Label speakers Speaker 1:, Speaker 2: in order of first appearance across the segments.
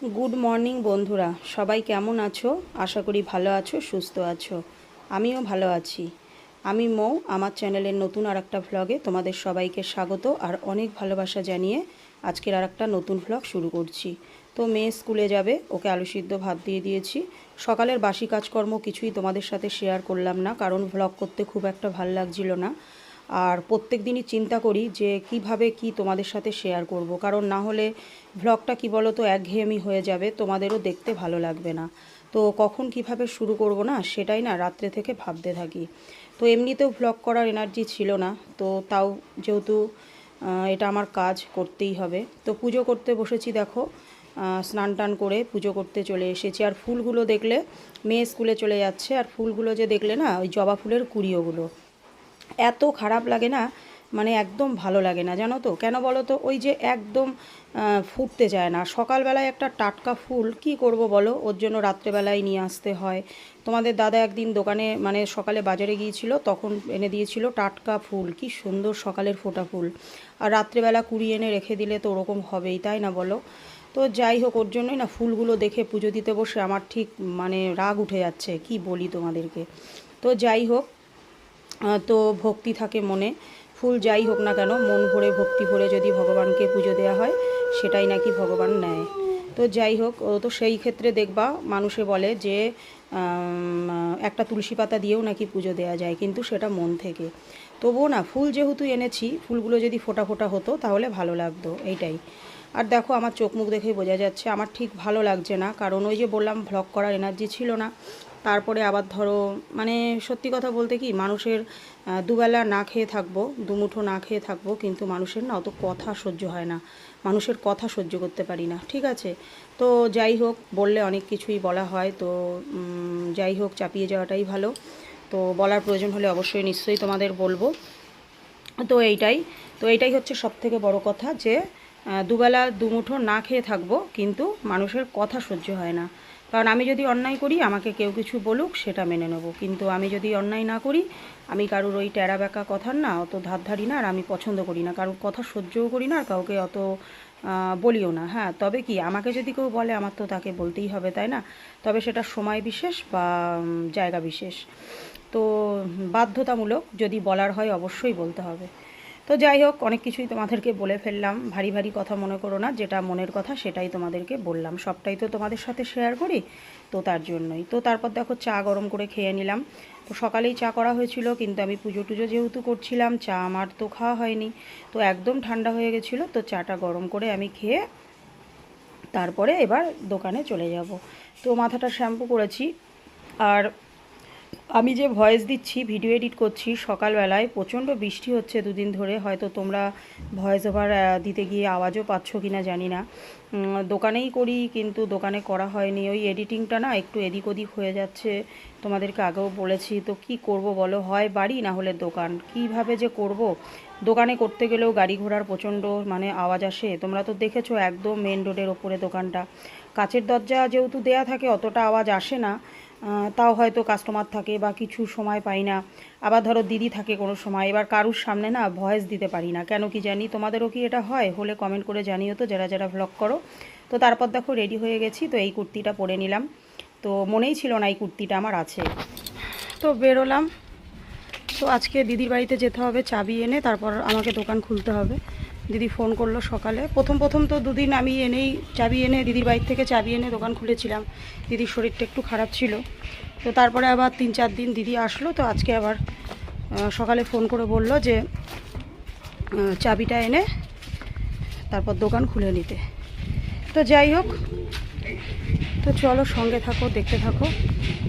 Speaker 1: Good morning বন্ধুরা। সবাই কেমন আছো? আশা করি ভালো আছো, সুস্থ আছো। আমিও ভালো আছি। আমি মৌ, আমার চ্যানেলের নতুন আর একটা ভ্লগে তোমাদের সবাইকে স্বাগত আর অনেক ভালোবাসা জানিয়ে আজকের আর একটা নতুন ভ্লগ শুরু করছি। তো মেয়ে স্কুলে যাবে, ওকে আলু সিদ্ধ ভাত দিয়ে দিয়েছি। সকালের বাসি কাজকর্ম কিছুই তোমাদের সাথে শেয়ার করলাম না, কারণ ভ্লগ করতে খুব একটা ভালো লাগছিল না। আর প্রত্যেক দিনই চিন্তা করি যে কীভাবে কি তোমাদের সাথে শেয়ার করব। কারণ না হলে ভ্লগটা কি বলো তো একঘেয়েমি হয়ে যাবে, তোমাদেরও দেখতে ভালো লাগবে না। তো কখন কীভাবে শুরু করব না, সেটাই না রাত্রে থেকে ভাবতে থাকি। তো এমনিতেও ভ্লগ করার এনার্জি ছিল না, তো তাও যেহেতু এটা আমার কাজ করতেই হবে। তো পুজো করতে বসেছি দেখো স্নান টান করে পুজো করতে চলে এসেছি। আর ফুলগুলো দেখলে মেয়ে স্কুলে চলে যাচ্ছে, আর ফুলগুলো যে দেখলে না, ওই জবা ফুলের কুড়িওগুলো। এত খারাপ লাগে না মানে একদম ভালো লাগে না, জানো তো? কেন বলো তো? ওই যে একদম ফুটতে চায় না। সকালবেলায় একটা টাটকা ফুল কি করব বলো? ওর জন্য রাত্রেবেলায় নিয়ে আসতে হয়। তোমাদের দাদা একদিন দোকানে মানে সকালে বাজারে গিয়েছিল, তখন এনে দিয়েছিল টাটকা ফুল। কি সুন্দর সকালের ফোটা ফুল। আর রাত্রেবেলা কুড়িয়ে এনে রেখে দিলে তো ওরকম হবেই, তাই না বলো? তো যাই হোক, ওর জন্যই না ফুলগুলো দেখে পুজো দিতে বসে আমার ঠিক মানে রাগ উঠে যাচ্ছে, কি বলি তোমাদেরকে? তো যাই হোক তো ভক্তি থাকে মনে। ফুল যাই হোক না কেন, মন ভরে ভক্তি ভরে যদি ভগবানকে পুজো দেওয়া হয়, সেটাই নাকি ভগবান নেয়। তো যাই হোক তো সেই ক্ষেত্রে দেখবা, মানুষে বলে যে একটা তুলসী পাতা দিয়েও নাকি পুজো দেওয়া যায়, কিন্তু সেটা মন থেকে। তবুও না, ফুল যেহেতু এনেছি, ফুলগুলো যদি ফোটা ফোটা হতো, তাহলে ভালো লাগতো, এইটাই। আর দেখো, আমার চোখ মুখ দেখেই বোঝা যাচ্ছে, আমার ঠিক ভালো লাগছে না, কারণ ওই যে বললাম ভ্লগ করার এনার্জি ছিল না। তারপরে আবার ধরো মানে সত্যি কথা বলতে কি, মানুষের দুবেলা না খেয়ে থাকব, দুমুঠো না খেয়ে থাকব, কিন্তু মানুষের না অত কথা সহ্য হয় না। মানুষের কথা সহ্য করতে পারি না, ঠিক আছে? তো যাই হোক, বললে অনেক কিছুই বলা হয়, তো যাই হোক, চাপিয়ে যাওয়াটাই ভালো। তো বলার প্রয়োজন হলে অবশ্যই নিশ্চয়ই তোমাদের বলব। তো এইটাই তো এইটাই হচ্ছে সব থেকে বড় কথা যে দুবেলা দুমুঠো না খেয়ে থাকব, কিন্তু মানুষের কথা সহ্য হয় না। কারণ আমি যদি অন্যায় করি, আমাকে কেউ কিছু বলুক, সেটা মেনে নেব। কিন্তু আমি যদি অন্যায় না করি, আমি কারুর ওই টেরা বেঁকা কথার না, অত ধার ধারি না, আর আমি পছন্দ করি না। কারুর কথা সহ্যও করি না, আর কাউকে অত বলিও না। হ্যাঁ তবে কি, আমাকে যদি কেউ বলে, আমার তো তাকে বলতেই হবে, তাই না? তবে সেটা সময় বিশেষ বা জায়গা বিশেষ। তো বাধ্যতামূলক যদি বলার হয়, অবশ্যই বলতে হবে। তো যাই হোক, অনেক কিছুই তোমাদেরকে বলে ফেললাম। ভারী ভারী কথা মনে করো না, যেটা মনের কথা সেটাই তোমাদেরকে বললাম। সবটাই তো তোমাদের সাথে শেয়ার করি, তো তার জন্যই। তো তারপর দেখো চা গরম করে খেয়ে নিলাম। তো সকালেই চা করা হয়েছিল, কিন্তু আমি পুজো টুজো যেহেতু করছিলাম, চা আমার তো খাওয়া হয়নি। তো একদম ঠান্ডা হয়ে গেছিল, তো চাটা গরম করে আমি খেয়ে তারপরে এবার দোকানে চলে যাব। তো মাথাটা শ্যাম্পু করেছি, আর আমি যে ভয়েস দিচ্ছি, ভিডিও এডিট করছি সকালবেলায়, প্রচণ্ড বৃষ্টি হচ্ছে দুদিন ধরে, হয়তো তোমরা ভয়েস ওভার দিতে গিয়ে আওয়াজও পাচ্ছ কি না জানি না। দোকানেই করি, কিন্তু দোকানে করা হয়নি। ওই এডিটিংটা না একটু এদিক ওদিক হয়ে যাচ্ছে। তোমাদেরকে আগেও বলেছি, তো কি করব বলো? হয় বাড়ি না হলে দোকান? কীভাবে যে করব? দোকানে করতে গেলেও গাড়ি ঘোড়ার প্রচণ্ড মানে আওয়াজ আসে। তোমরা তো দেখেছ একদম মেন রোডের ওপরে দোকানটা। কাচের দরজা যেহেতু দেয়া থাকে, অতটা আওয়াজ আসে না। তাও হয়তো কাস্টমার থাকে বা কিছু সময় পাই না। আবার ধরো দিদি থাকে কোনো সময়, এবার কারুর সামনে না ভয়েস দিতে পারি না। কেন কি জানি তোমাদেরও কি এটা হয়? হলে কমেন্ট করে জানিও তো, যারা যারা ভ্লগ করো। তো তারপর দেখো রেডি হয়ে গেছি, তো এই কুর্তিটা পরে নিলাম। তো মনেই ছিল না এই কুর্তিটা আমার আছে। তো বেরোলাম। তো আজকে দিদির বাড়িতে যেতে হবে, চাবি এনে, তারপর আমাকে দোকান খুলতে হবে। দিদি ফোন করল সকালে। প্রথম প্রথম তো দুদিন আমি এনেই চাবি এনে দিদির বাড়ি থেকে চাবি এনে দোকান খুলেছিলাম। দিদির শরীরটা একটু খারাপ ছিল। তো তারপরে আবার তিন চার দিন দিদি আসলো, তো আজকে আবার সকালে ফোন করে বলল যে চাবিটা এনে তারপর দোকান খুলে নিতে। তো যাই হোক, তো চলো সঙ্গে থাকো, দেখতে থাকো।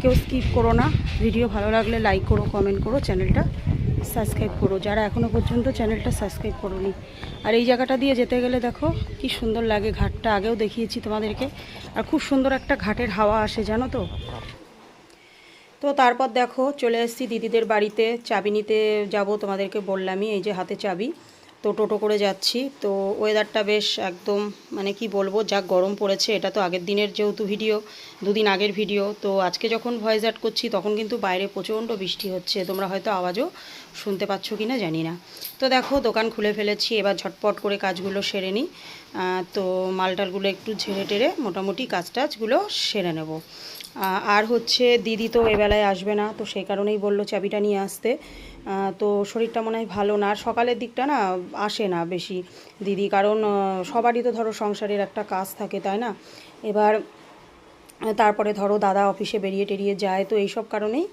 Speaker 1: কেউ স্কিপ করো না। ভিডিও ভালো লাগলে লাইক করো, কমেন্ট করো, চ্যানেলটা সাবস্ক্রাইব করো। যারা এখনও পর্যন্ত চ্যানেলটা সাবস্ক্রাইব করোনি আর এই জায়গাটা দিয়ে যেতে গেলে দেখো, কি সুন্দর লাগে ঘাটটা। আগেও দেখিয়েছি তোমাদেরকে। আর খুব সুন্দর একটা ঘাটের হাওয়া আসে, জানো তো? তো তারপর দেখো, চলে এসেছি দিদিদের বাড়িতে। চাবি নিতে যাব তোমাদেরকে বললামই, এই যে হাতে চাবি। তো টোটো করে যাচ্ছি। তো ওয়েদারটা বেশ একদম মানে কি বলব, যা গরম পড়েছে, এটা তো আগের দিনের যেহেতু ভিডিও দুদিন আগের ভিডিও তো আজকে যখন ভয়েস অ্যাড করছি, তখন কিন্তু বাইরে প্রচণ্ড বৃষ্টি হচ্ছে। তোমরা হয়তো আওয়াজও শুনতে পাচ্ছ কি না জানি না। তো দেখো, দোকান খুলে ফেলেছি, এবার ঝটপট করে কাজগুলো সেরে নিই। তো মালটালগুলো একটু ঝেড়ে টেরে মোটামুটি কাজ টাজগুলো সেরে নেব। আর হচ্ছে দিদি তো এবেলায় আসবে না, তো সেই কারণেই বলল চাবিটা নিয়ে আসতে। তো শরীরটা মনে হয় ভালো না। আর সকালের দিকটা না আসে না বেশি দিদি, কারণ সবারই তো ধরো সংসারের একটা কাজ থাকে, তাই না? এবার, তারপরে ধরো দাদা অফিসে বেরিয়ে টেরিয়ে যায়, তো এইসব কারণেই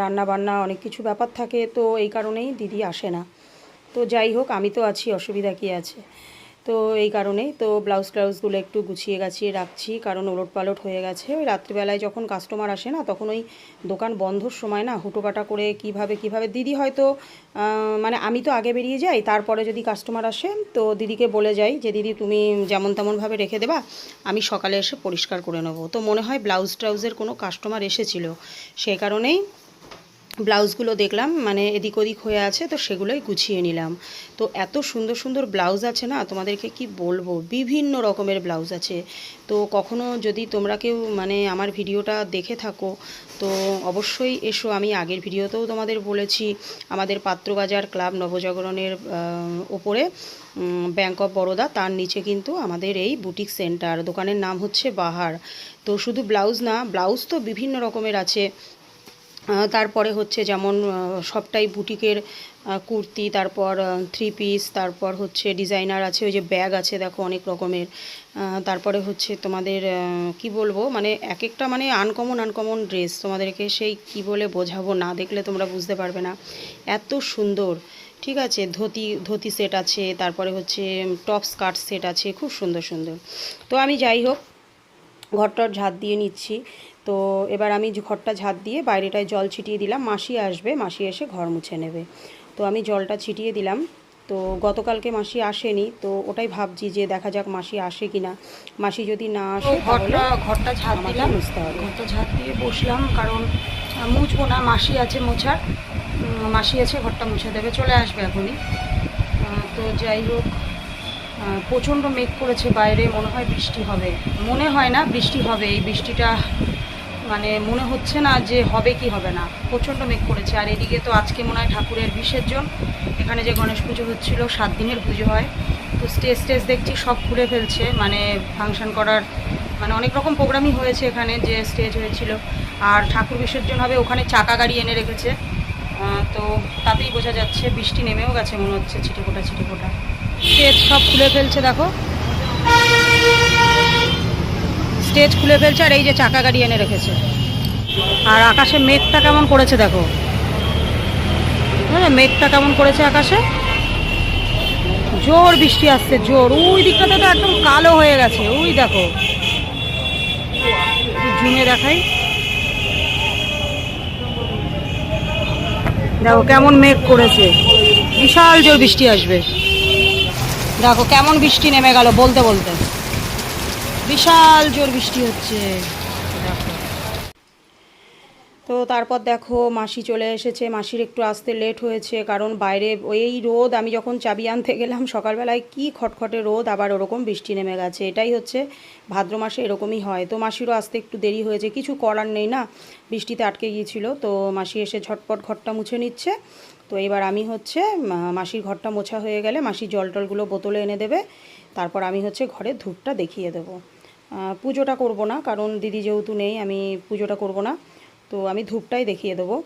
Speaker 1: রান্না বান্না অনেক কিছু ব্যাপার থাকে, তো এই কারণেই দিদি আসে না। তো যাই হোক, আমি তো আছি, অসুবিধা কী আছে? তো এই কারণেই তো ব্লাউজ ট্লাউজগুলো একটু গুছিয়ে গাছিয়ে রাখছি, কারণ ওলট পালট হয়ে গেছে। ওই রাত্রিবেলায় যখন কাস্টমার আসে না, তখন ওই দোকান বন্ধর সময় না, হুটোপাটা করে কীভাবে কীভাবে, দিদি হয়তো মানে আমি তো আগে বেরিয়ে যাই, তারপরে যদি কাস্টমার আসে, তো দিদিকে বলে যাই যে, দিদি, তুমি যেমন তেমনভাবে রেখে দেবা, আমি সকালে এসে পরিষ্কার করে নেব। তো মনে হয় ব্লাউজ ট্লাউজের কোনো কাস্টমার এসেছিল। সেই কারণেই ব্লাউজগুলো দেখলাম মানে এদিক ওদিক হয়ে আছে, তো সেগুলোই গুছিয়ে নিলাম। তো এত সুন্দর সুন্দর ব্লাউজ আছে না, তোমাদেরকে কি বলব? বিভিন্ন রকমের ব্লাউজ আছে। তো কখনো যদি তোমরা কেউ মানে আমার ভিডিওটা দেখে থাকো, তো অবশ্যই এসো। আমি আগের ভিডিওতেও তোমাদের বলেছি, আমাদের পাত্রবাজার ক্লাব নবজাগরণের ওপরে ব্যাংক অফ বরোদা তার নিচে কিন্তু আমাদের এই বুটিক সেন্টার, দোকানের নাম হচ্ছে বাহার। তো শুধু ব্লাউজ না, ব্লাউজ তো বিভিন্ন রকমের আছে। তারপরে হচ্ছে যেমন সবটাই বুটিকের কুর্তি, তারপর থ্রি পিস তারপর হচ্ছে ডিজাইনার আছে, ওই যে ব্যাগ আছে, দেখো অনেক রকমের। তারপরে হচ্ছে তোমাদের কি বলব মানে এক একটা মানে আনকমন আনকমন ড্রেস তোমাদেরকে সেই কি বলে বোঝাবো না দেখলে তোমরা বুঝতে পারবে না। এত সুন্দর, ঠিক আছে? ধুতি ধুতি সেট আছে, তারপরে হচ্ছে টপ স্কার্ট সেট আছে, খুব সুন্দর সুন্দর। তো আমি যাই হোক, ঘরটার ঝাঁত দিয়ে নিচ্ছি। তো এবার আমি ঘরটা ঝাঁত দিয়ে বাইরেটায় জল ছিটিয়ে দিলাম। মাসি আসবে মাসি এসে ঘর মুছে নেবে। তো আমি জলটা ছিটিয়ে দিলাম। তো গতকালকে মাসি আসেনি। তো ওটাই ভাবছি যে দেখা যাক মাসি আসে কি না মাসি যদি না আসে ঘরটা ঘরটা ঝাঁত দিলাম। মুছতে হবে। ঘরটা ঝাঁত দিয়ে বসলাম কারণ মুছবো না মাসি আছে মোছার। মাসি আছে ঘরটা মুছে দেবে চলে আসবে এখনই। তো যাই হোক প্রচণ্ড মেঘ করেছে বাইরে মনে হয় বৃষ্টি হবে। মনে হয় না বৃষ্টি হবে এই বৃষ্টিটা মানে মনে হচ্ছে না যে হবে কি হবে না। প্রচণ্ড মেঘ করেছে। আর এদিকে তো আজকে মনে হয় ঠাকুরের বিসর্জন এখানে যে গণেশ পুজো হচ্ছিল, সাত দিনের পুজো হয়। তো স্টেজ স্টেজ দেখছি সব খুলে ফেলছে। মানে ফাংশন করার মানে অনেক রকম প্রোগ্রামই হয়েছে এখানে যে স্টেজ হয়েছিল। আর ঠাকুর বিসর্জন হবে, ওখানে চাকা গাড়ি এনে রেখেছে। তো তাতেই বোঝা যাচ্ছে বৃষ্টি নেমেও গেছে, মনে হচ্ছে ছিটেফোঁটা ছিটেফোঁটা স্টেজ সব খুলে ফেলছে, দেখো। স্টেজ খুলে ফেলছে আর এই যে চাকা গাড়ি এনে রেখেছে। আর আকাশে মেঘটা কেমন করেছে দেখো। হ্যাঁ মেঘটা কেমন করেছে আকাশে? জোর বৃষ্টি আসছে, জোর। ওই দিকটাতে তো একদম কালো হয়ে গেছে। ওই দেখো। জুমে দেখাই। দেখো কেমন মেঘ করেছে। বিশাল জোর বৃষ্টি আসবে। দেখো কেমন বৃষ্টি নেমে গেল, বলতে বলতে। বিশাল জোর বৃষ্টি হচ্ছে। তো তারপর দেখো মাসি চলে এসেছে। মাসির একটু আসতে লেট হয়েছে কারণ বাইরে ওই রোদ, আমি যখন চাবি আনতে গেলাম সকালবেলায় কি খটখটে রোদ, আবার ওরকম বৃষ্টি নেমে গেছে। এটাই হচ্ছে ভাদ্র মাসে এরকমই হয়। তো মাসিরও আসতে একটু দেরি হয়েছে। কিছু করার নেই না, বৃষ্টিতে আটকে গিয়েছিল। তো মাসি এসে ঝটপট ঘরটা মুছে নিচ্ছে। তো এবার আমি হচ্ছে মাসির ঘরটা মোছা হয়ে গেলে মাসির জল টলগুলো বোতলে এনে দেবে। তারপর আমি হচ্ছে ঘরে ধূপটা দেখিয়ে দেবো। পুজোটা করব না কারণ দিদি যেহেতু নেই আমি পুজোটা করব না। তো আমি ধূপটাই দেখিয়ে দেবো।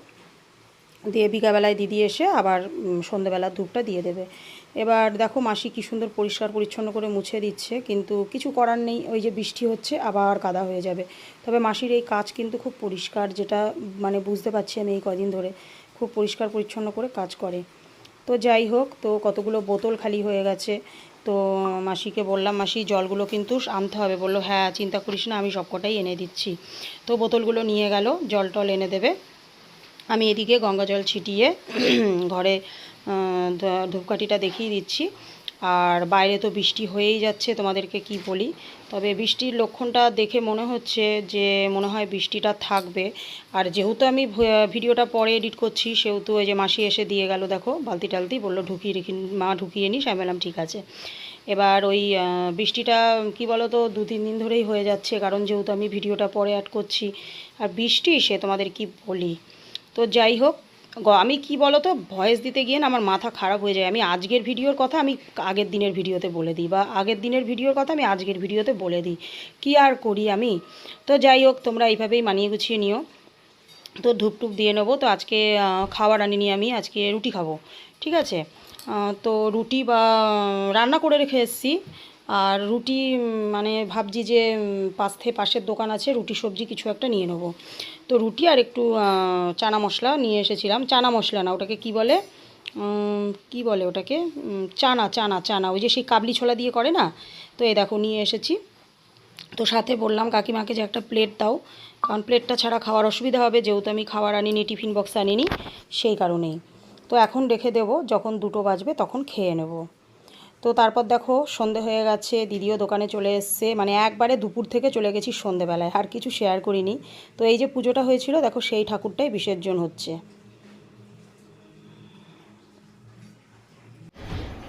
Speaker 1: দিয়ে বিকাবেলায় দিদি এসে আবার উম, সন্ধেবেলা ধূপটা দিয়ে দেবে। এবার দেখো মাসি কি সুন্দর পরিষ্কার পরিচ্ছন্ন করে মুছে দিচ্ছে কিন্তু কিছু করার নেই ওই যে বৃষ্টি হচ্ছে আবার কাদা হয়ে যাবে। তবে মাসির এই কাজ কিন্তু খুব পরিষ্কার যেটা মানে বুঝতে পারছি আমি এই কদিন ধরে খুব পরিষ্কার পরিচ্ছন্ন করে কাজ করে। তো যাই হোক তো কতগুলো বোতল খালি হয়ে গেছে তো মাসিকে বললাম, মাসি, জলগুলো কিন্তু আনতে হবে। বলল হ্যাঁ চিন্তা করিস না, আমি সবকটাই এনে দিচ্ছি। তো বোতলগুলো নিয়ে গেল, জল টল এনে দেবে। আমি এদিকে গঙ্গা জল ছিটিয়ে, ঘরে ধূপকাঠিটা দেখিয়ে দিচ্ছি। আর বাইরে তো বৃষ্টি হয়েই যাচ্ছে, তোমাদেরকে কি বলি? তবে বৃষ্টির লক্ষণটা দেখে মনে হচ্ছে যে, মনে হয় বৃষ্টিটা থাকবে। আর যেহেতু আমি ভিডিওটা পরে এডিট করছি, সেহেতু ওই যে মাসি এসে দিয়ে গেল, দেখো, বালতি টালতি, বলল, ঢুকিয়ে রেখে, মা ঢুকিয়ে নিস, আমি বললাম, ঠিক আছে। এবার ওই বৃষ্টিটা, কি বলো তো দু তিন দিন ধরেই হয়ে যাচ্ছে, কারণ যেহেতু আমি ভিডিওটা পরে অ্যাড করছি। আর বৃষ্টি সে তোমাদের কি বলি? তো যাই হোক আমি কি বলো তো ভয়েস দিতে গিয়ে না আমার মাথা খারাপ হয়ে যায়। আমি আজকের ভিডিওর কথা আমি আগের দিনের ভিডিওতে বলে দিই, বা আগের দিনের ভিডিওর কথা আমি আজকের ভিডিওতে বলে দিই। কি আর করি আমি? তো যাই হোক, তোমরা এইভাবেই মানিয়ে গুছিয়ে নিও। তো ধূপ টুপ দিয়ে নেব। তো আজকে খাবার আনিনি আমি আজকে রুটি খাব, ঠিক আছে? তো রুটি বা, রান্না করে রেখে এসেছি। আর রুটি মানে ভাবছি যে পাশে পাশের দোকান আছে, রুটি, সবজি কিছু একটা নিয়ে নেব। তো রুটি আর একটু চানা মশলা নিয়ে এসেছিলাম। চানা মশলা না, ওটাকে কি বলে? কি বলে ওটাকে? চানা চানা চানা, ওই যে সেই কাবলি ছোলা দিয়ে করে না? তো এই দেখো নিয়ে এসেছি। তো সাথে বললাম, কাকিমাকে যে একটা প্লেট দাও, কারণ প্লেটটা ছাড়া খাওয়ার অসুবিধা হবে। যেহেতু আমি খাবার আনিনি, টিফিন বক্স আনিনি, সেই কারণেই। তো এখন রেখে দেবো, যখন দুটো বাজবে তখন খেয়ে নেব। তো তারপর দেখো সন্ধে হয়ে গেছে, দিদিও দোকানে চলে এসছে। মানে একবারে দুপুর থেকে চলে গেছি সন্ধেবেলায়, আর কিছু শেয়ার করিনি। তো এই যে পুজোটা হয়েছিল, দেখো সেই ঠাকুরটাই বিসর্জন হচ্ছে।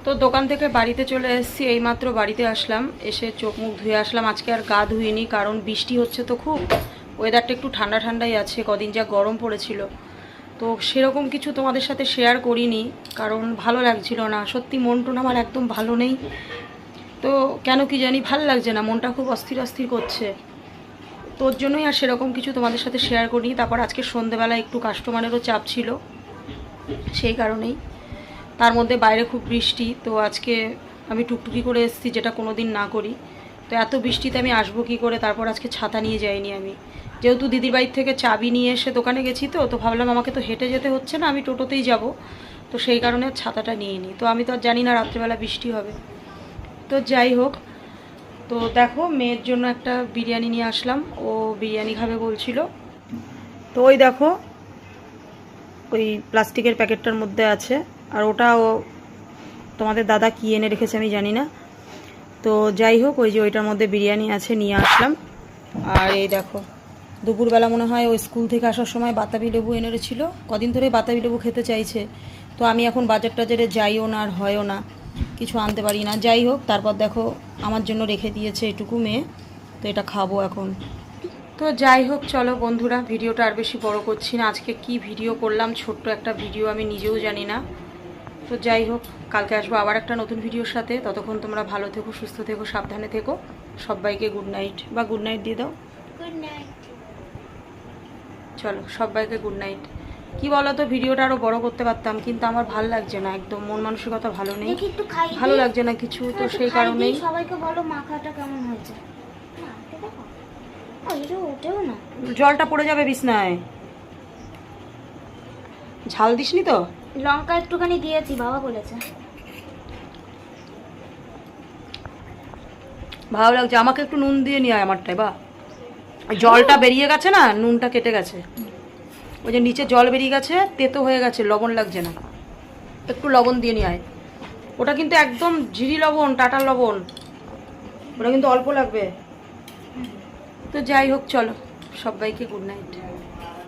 Speaker 1: তো দোকান থেকে বাড়িতে চলে এসেছি, এইমাত্র বাড়িতে আসলাম। এসে চোখ মুখ ধুয়ে আসলাম। আজকে আর গা ধুইনি, কারণ বৃষ্টি হচ্ছে তো খুব। ওয়েদারটা একটু ঠান্ডা ঠান্ডাই আছে, কদিন যা গরম পড়েছিল। তো সেরকম কিছু তোমাদের সাথে শেয়ার করিনি, কারণ ভালো লাগছিল না। সত্যি মন টন আমার একদম ভালো নেই। তো কেন কি জানি ভালো লাগছে না, মনটা খুব অস্থির অস্থির করছে। তোর জন্যই আর সেরকম কিছু তোমাদের সাথে শেয়ার করিনি। তারপর আজকে সন্ধেবেলা একটু কাস্টমারেরও চাপ ছিল, সেই কারণেই। তার মধ্যে বাইরে খুব বৃষ্টি, তো আজকে আমি টুকটুকি করে এসেছি, যেটা কোনো দিন না করি। তো এত বৃষ্টিতে আমি আসব কী করে? তারপর আজকে ছাতা নিয়ে যাইনি আমি। যেহেতু দিদির বাড়ির থেকে চাবি নিয়ে এসে দোকানে গেছি তো তো ভাবলাম আমাকে তো হেঁটে যেতে হচ্ছে না, আমি টোটোতেই যাব। তো সেই কারণে ছাতাটা নিয়ে নিই তো আমি তো আর জানি না রাত্রেবেলা বৃষ্টি হবে। তো যাই হোক, তো দেখো মেয়ের জন্য একটা বিরিয়ানি নিয়ে আসলাম। ও বিরিয়ানি খাবে বলছিল। তো ওই দেখো, ওই প্লাস্টিকের প্যাকেটটার মধ্যে আছে। আর ওটাও তোমাদের দাদা কী এনে রেখেছে আমি জানি না। তো যাই হোক, ওই যে ওইটার মধ্যে বিরিয়ানি আছে, নিয়ে আসলাম। আর এই দেখো দুপুরবেলা মনে হয় ওই স্কুল থেকে আসার সময় বাতাবি লেবু এনে ছিল কদিন ধরে বাতাবি লেবু খেতে চাইছে। তো আমি এখন বাজার টাজারে যাইও না আর হয়ও না। কিছু আনতে পারি না। যাই হোক, তারপর দেখো আমার জন্য রেখে দিয়েছে এটুকু মেয়ে। তো এটা খাব এখন। তো যাই হোক, চলো বন্ধুরা, ভিডিওটা আর বেশি বড় করছি না। আজকে কি ভিডিও করলাম, ছোট্ট একটা ভিডিও আমি নিজেও জানি না। তো যাই হোক, কালকে আসব আবার একটা নতুন ভিডিওর সাথে। ততক্ষণ তোমরা ভালো থেকো, সুস্থ থেকো, সাবধানে থেকো। সবাইকে গুড নাইট বা গুড নাইট দিয়ে দাও।
Speaker 2: গুড নাইট
Speaker 1: চলো সবাইকে গুড নাইট কি বলো তো ভিডিওটা আরও বড় করতে পারতাম কিন্তু আমার ভালো লাগছে না একদম মন মানসিকতা ভালো নেই। ভালো লাগছে না কিছু তো সেই
Speaker 2: খাই
Speaker 1: কারণেই।
Speaker 2: সবাইকে বলো মাখাটা কেমন হয়েছে।
Speaker 1: জলটা পড়ে যাবে বিছনায়। ঝাল দিসনি তো?
Speaker 2: লঙ্কা একটুখানি দিয়েছি বাবা বলেছে।
Speaker 1: ভালো লাগছে আমাকে একটু নুন দিয়ে নিয়ে আয় আমারটায় বা। জলটা বেরিয়ে গেছে না, নুনটা কেটে গেছে। ওই যে নিচে জল বেরিয়ে গেছে, তেতো হয়ে গেছে, লবণ লাগছে না। একটু লবণ দিয়ে নিয়ে আয়। ওটা কিন্তু একদম ঝিরি লবণ টাটা লবণ। ওটা কিন্তু অল্প লাগবে। তো যাই হোক, চলো, সবাইকে গুড নাইট